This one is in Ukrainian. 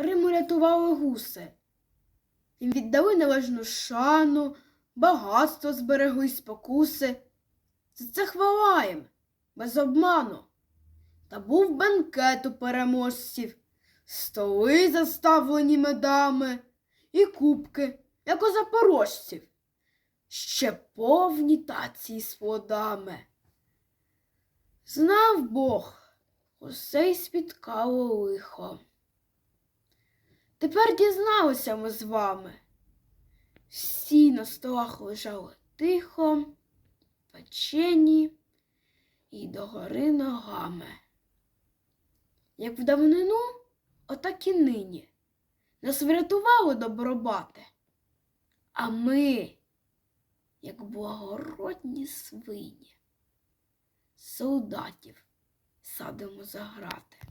Риму рятували гуси. Їм віддали належну шану, багатство зберегли спокуси. За це хвала їм, без обману. Та був бенкет у переможців, столи заставлені медами і кубки, як у запорожців, ще повні таці з плодами. Знав Бог, усе й спіткало лихо. Тепер дізналися ми з вами. Всі на столах лежали тихо, печені і догори ногами. Як в давнину, отак і нині. Нас врятували добробати, а ми, як благородні свині, солдатів садимо за грати.